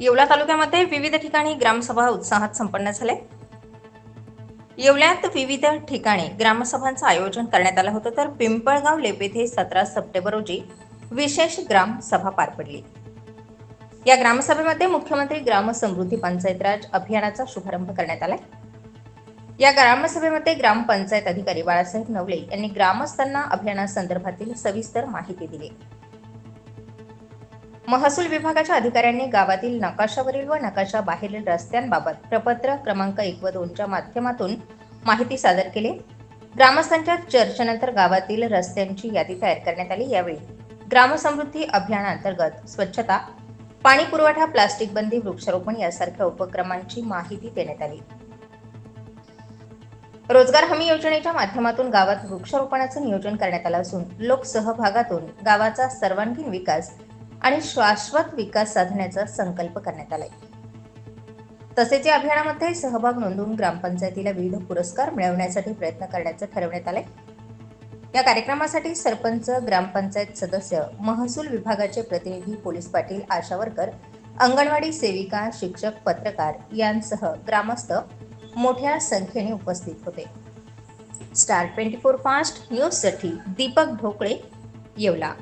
येवला तालुक्यामध्ये विविध ठिकाणी ग्रामसभा उत्साहात संपन्न झाले. येवल्यात विविध ठिकाणी ग्रामसभांचं आयोजन करण्यात आलं होतं तर पिंपळगाव लेप येथे सतरा सप्टेंबर रोजी विशेष ग्रामसभा पार पडली. या ग्रामसभेमध्ये मुख्यमंत्री ग्राम समृद्धी पंचायत राज अभियानाचा शुभारंभ करण्यात आला या ग्रामसभेमध्ये ग्रामपंचायत अधिकारी बाळासाहेब नवले यांनी ग्रामस्थांना अभियानासंदर्भातील सविस्तर माहिती दिली. महसूल विभागाच्या अधिकाऱ्यांनी गावातील नकाशावरील व नकाशा बाहेरील रस्त्यांबाबत प्रपत्र क्रमांक एक व दोनच्या माध्यमातून माहिती सादर केली. ग्रामस्थांच्या चर्चेनंतर गावातील रस्त्यांची यादी तयार करण्यात आली. यावेळी ग्रामसमृद्धी अभियानांतर्गत स्वच्छता पाणी पुरवठा प्लास्टिक बंदी वृक्षारोपण यासारख्या उपक्रमांची माहिती देण्यात आली. रोजगार हमी योजनेच्या माध्यमातून गावात वृक्षारोपणाचं नियोजन करण्यात आलं असून लोकसहभागातून गावाचा सर्वांगीण विकास आणि शाश्वत विकास साधण्याचा संकल्प करण्यात आलाय. तसेच या अभियानामध्ये सहभाग नोंदवून ग्रामपंचायतीला विविध पुरस्कार मिळवण्यासाठी प्रयत्न करण्याचं ठरवण्यात आलंय. या कार्यक्रमासाठी सरपंच ग्रामपंचायत सदस्य महसूल विभागाचे प्रतिनिधी पोलीस पाटील आशावरकर अंगणवाडी सेविका शिक्षक पत्रकार यांसह ग्रामस्थ मोठ्या संख्येने उपस्थित होते. स्टार ट्वेंटी फोर फास्ट न्यूजसाठी दीपक ढोकळे येवला.